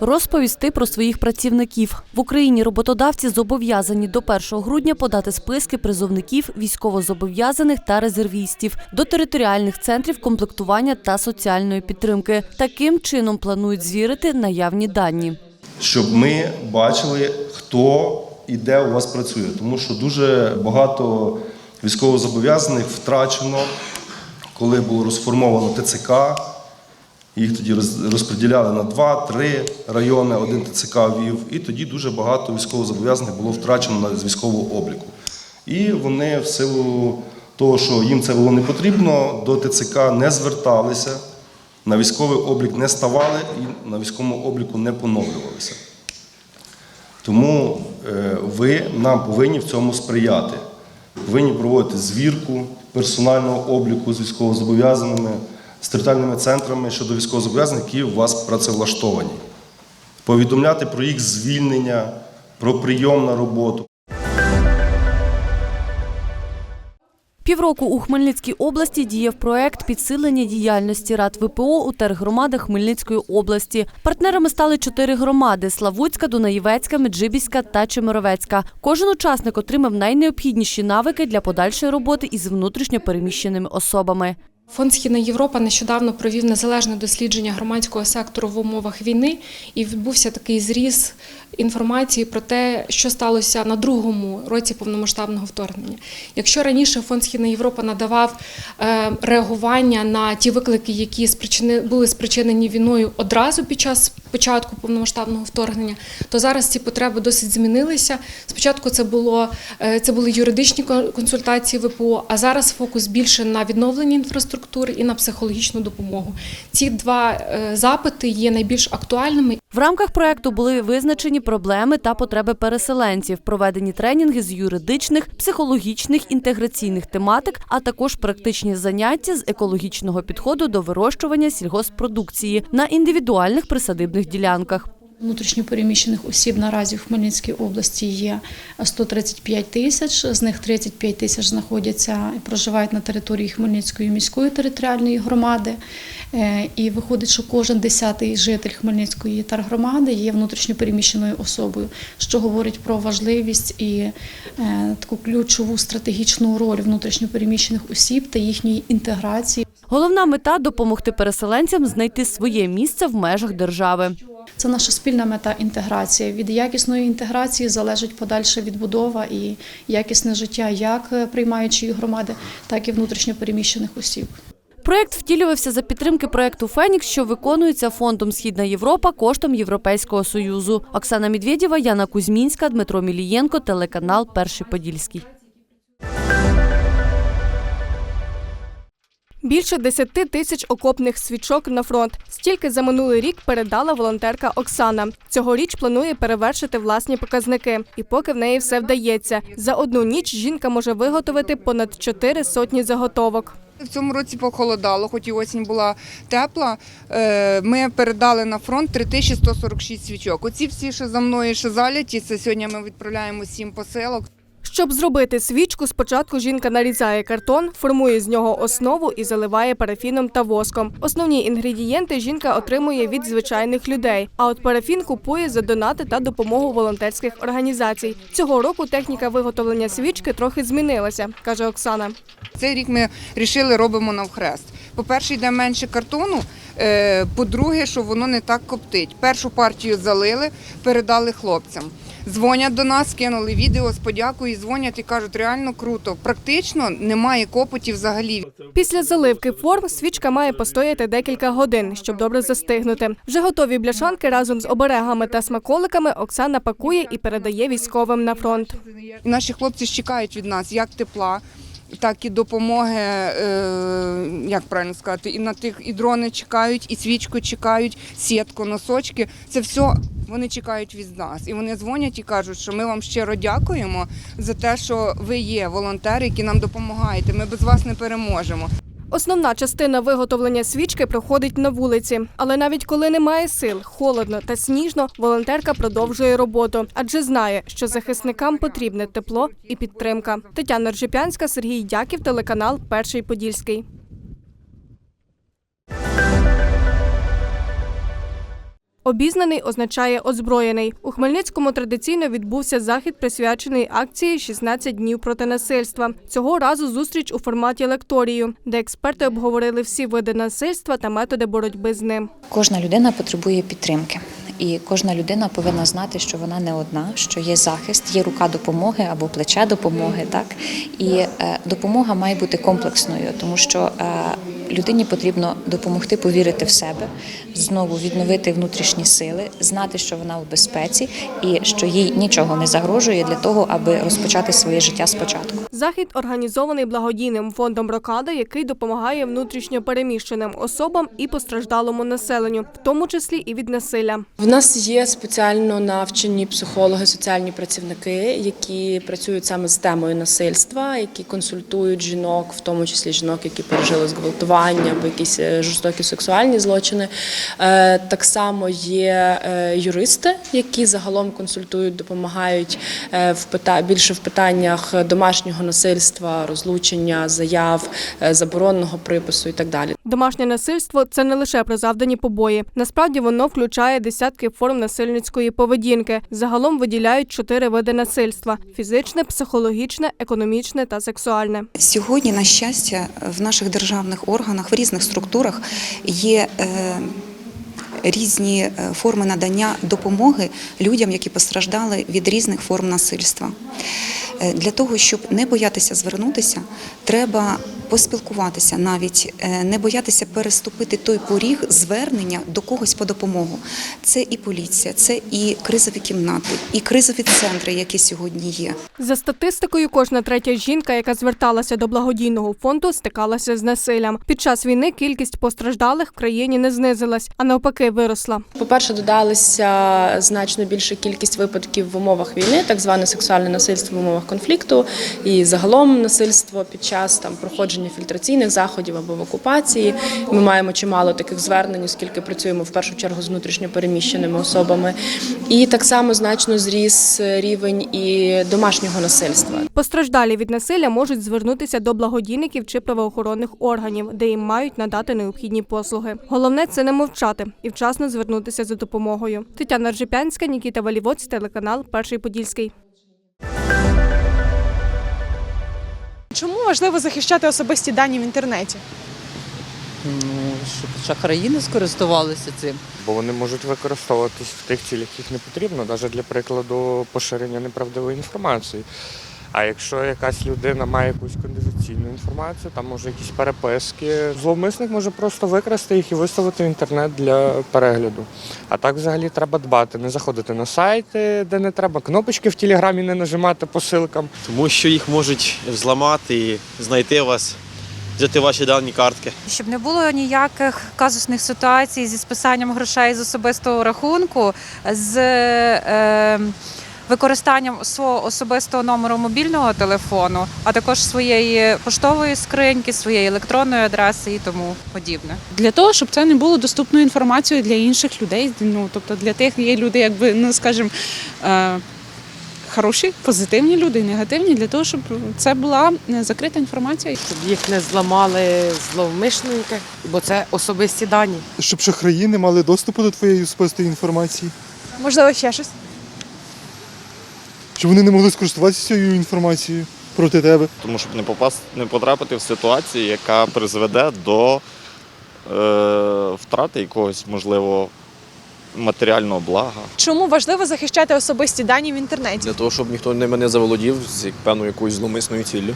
Розповісти про своїх працівників в Україні роботодавці зобов'язані до 1 грудня подати списки призовників, військовозобов'язаних та резервістів до територіальних центрів комплектування та соціальної підтримки. Таким чином планують звірити наявні дані. щоб ми бачили, хто і де у вас працює. Тому що дуже багато військовозобов'язаних втрачено, коли було розформовано ТЦК. Їх тоді роз- розподіляли на два-три райони, один ТЦК вів, і тоді дуже багато військовозобов'язаних було втрачено з військового обліку. І вони в силу того, що їм це було не потрібно, до ТЦК не зверталися, на військовий облік не ставали і на військовому обліку не поновлювалися. Тому е, ви нам повинні в цьому сприяти. Повинні проводити звірку персонального обліку з військовозобов'язаними, з територіальними центрами щодо військовозобов'язаних, які у вас працевлаштовані. Повідомляти про їх звільнення, про прийом на роботу. Півроку у Хмельницькій області діяв проект підсилення діяльності рад ВПО у тергромадах Хмельницької області. Партнерами стали чотири громади: Славутська, Дунаєвецька, Меджибіська та Чемеровецька. Кожен учасник отримав найнеобхідніші навики для подальшої роботи із внутрішньо переміщеними особами. Фонд Східна Європа нещодавно провів незалежне дослідження громадського сектору в умовах війни і відбувся такий зріз інформації про те, що сталося на другому році повномасштабного вторгнення. Якщо раніше фонд Східна Європа надавав е, реагування на ті виклики, які були спричинені війною одразу під час початку повномасштабного вторгнення, то зараз ці потреби досить змінилися. Спочатку це було е, це були юридичні консультації ВПО, а зараз фокус більше на відновлення інфраструктури і на психологічну допомогу. Ці два е, запити є найбільш актуальними В рамках проекту були визначені проблеми та потреби переселенців, проведені тренінги з юридичних, психологічних, інтеграційних тематик, а також практичні заняття з екологічного підходу до вирощування сільгоспродукції на індивідуальних присадибних ділянках. Внутрішньопереміщених осіб наразі в Хмельницькій області є 135 тисяч, з них 35 тисяч знаходяться і проживають на території Хмельницької міської територіальної громади. Е, І виходить, що кожен десятий житель Хмельницької тергромади є внутрішньопереміщеною особою, що говорить про важливість і е, таку ключову стратегічну роль внутрішньопереміщених осіб та їхньої інтеграції Головна мета допомогти переселенцям знайти своє місце в межах держави. Це наша спільна мета інтеграція. Від якісної інтеграції залежить подальша відбудова і якісне життя як е, приймаючої громади, так і внутрішньопереміщених осіб. Проект втілювався за підтримки проекту Фенікс, що виконується фондом Східна Європа коштом Європейського союзу. Оксана Медведєва, Яна Кузьмінська, Дмитро Мілієнко, телеканал Перший Подільський. Більше 10 тисяч окопних свічок на фронт. Стільки за минулий рік передала волонтерка Оксана. Цьогоріч планує перевершити власні показники. І поки в неї все вдається. За одну ніч жінка може виготовити понад 4 сотні заготовок. В цьому році похолодало, хоч і осінь була тепла. Е, Ми передали на фронт 3146 свічок. Оці всі, що за мною ще заляті, це сьогодні ми відправляємо сім посилок. Щоб зробити свічку, спочатку жінка нарізає картон, формує з нього основу і заливає парафіном та воском. Основні інгредієнти жінка отримує від звичайних людей. А от парафін купує за донати та допомогу волонтерських організацій. Цього року техніка виготовлення свічки трохи змінилася, каже Оксана. Цей рік ми вирішили робимо навхрест. По-перше, йде менше картону. е, По-друге, що воно не так коптить. Першу партію залили, передали хлопцям. Дзвонять до нас, кинули відео з подякою, і дзвонять і кажуть, реально круто. Практично немає копоті взагалі. Після заливки форм свічка має постояти декілька годин, щоб добре застигнути. Вже готові бляшанки разом з оберегами та смаколиками Оксана пакує і передає військовим на фронт. Наші хлопці чекають від нас як тепла, так і допомоги, е, як правильно сказати, і на тих і дрони чекають, і свічку чекають, сітку, носочки. Це все вони чекають від нас. І вони дзвонять і кажуть, що ми вам щиро дякуємо за те, що ви є волонтери, які нам допомагаєте. Ми без вас не переможемо. Основна частина виготовлення свічки проходить на вулиці, але навіть коли немає сил, холодно та сніжно, волонтерка продовжує роботу, адже знає, що захисникам потрібне тепло і підтримка. Тетяна Ржепянська, Сергій Дяків, телеканал Перший Подільський. Обізнаний означає озброєний. У Хмельницькому традиційно відбувся захід, присвячений акції «16 днів проти насильства. Цього разу зустріч у форматі лекторію, де експерти обговорили всі види насильства та методи боротьби з ним. Кожна людина потребує підтримки. І кожна людина повинна знати, що вона не одна, що є захист, є рука допомоги або плече допомоги. Так і е, допомога має бути комплексною, тому що е, людині потрібно допомогти повірити в себе, знову відновити внутрішні сили, знати, що вона у безпеці і що їй нічого не загрожує для того, аби розпочати своє життя спочатку. Захід організований благодійним фондом Рокада, який допомагає внутрішньо переміщеним особам і постраждалому населенню, в тому числі і від насилля. В нас є спеціально навчені психологи, соціальні працівники, які працюють саме з темою насильства, які консультують жінок, в тому числі жінок, які пережили зґвалтування або якісь е, жорстокі сексуальні злочини. Е, Так само є е, юристи, які загалом консультують, допомагають в більше в питаннях домашнього насильства, розлучення, заяв, забороненого припису і так далі. Домашнє насильство це не лише про завдані побої. Насправді воно включає десятки форм насильницької поведінки. Загалом виділяють чотири види насильства: фізичне, психологічне, економічне та сексуальне. Сьогодні, на щастя, в наших державних органах, в різних структурах є е, різні е, форми надання допомоги людям, які постраждали від різних форм насильства. Е, Для того, щоб не боятися звернутися, треба поспілкуватися, навіть е, не боятися переступити той поріг звернення до когось по допомогу. Це і поліція, це і кризові кімнати, і кризові центри, які сьогодні є. За статистикою, кожна третя жінка, яка зверталася до благодійного фонду, стикалася з насиллям. Під час війни кількість постраждалих в країні не знизилась, а навпаки, виросла. По-перше, додалися значно більша кількість випадків в умовах війни, так зване сексуальне насильство в умовах конфлікту, і загалом насильство під час там проходження фільтраційних заходів або в окупації. Ми маємо чимало таких звернень, оскільки працюємо в першу чергу з внутрішньо переміщеними особами. І так само значно зріс рівень і домашнього насильства. Постраждалі від насилля можуть звернутися до благодійників чи правоохоронних органів, де їм мають надати необхідні послуги. Головне це не мовчати і вчасно звернутися за допомогою. Тетяна Ржепянська, Нікіта Валівоць, телеканал Перший Подільський. Чому важливо захищати особисті дані в інтернеті? Ну, щоб шахраї не скористувалися цим. бо вони можуть використовуватись в тих цілях, яких не потрібно, навіть для прикладу поширення неправдивої інформації. А якщо якась людина має якусь конденсаційну інформацію, там може якісь переписки, зловмисник може просто викрасти їх і виставити в інтернет для перегляду. А так взагалі треба дбати, не заходити на сайти, де не треба, кнопочки в телеграмі не нажимати по силкам. Тому що їх можуть зламати і знайти вас, взяти ваші дані картки. Щоб не було ніяких казусних ситуацій зі списанням грошей з особистого рахунку, з е, використанням свого особистого номеру мобільного телефону, а також своєї поштової скриньки, своєї електронної адреси і тому подібне. Для того, щоб це не було доступною інформацією для інших людей. Ну тобто для тих є люди, якби ну скажімо, е, хороші, позитивні люди, негативні, для того, щоб це була е, закрита інформація. Щоб їх не зламали зловмишники, бо це особисті дані. Щоб шахраї не мали доступу до твоєї особистої інформації, Можливо, ще щось. Щоб вони не могли скористуватися цією інформацією проти тебе. Тому щоб не попасти, не потрапити в ситуацію, яка призведе до е, втрати якогось, можливо, матеріального блага. Чому важливо захищати особисті дані в інтернеті? Для того, щоб ніхто ними не заволодів з певною якоюсь зломисною ціллю.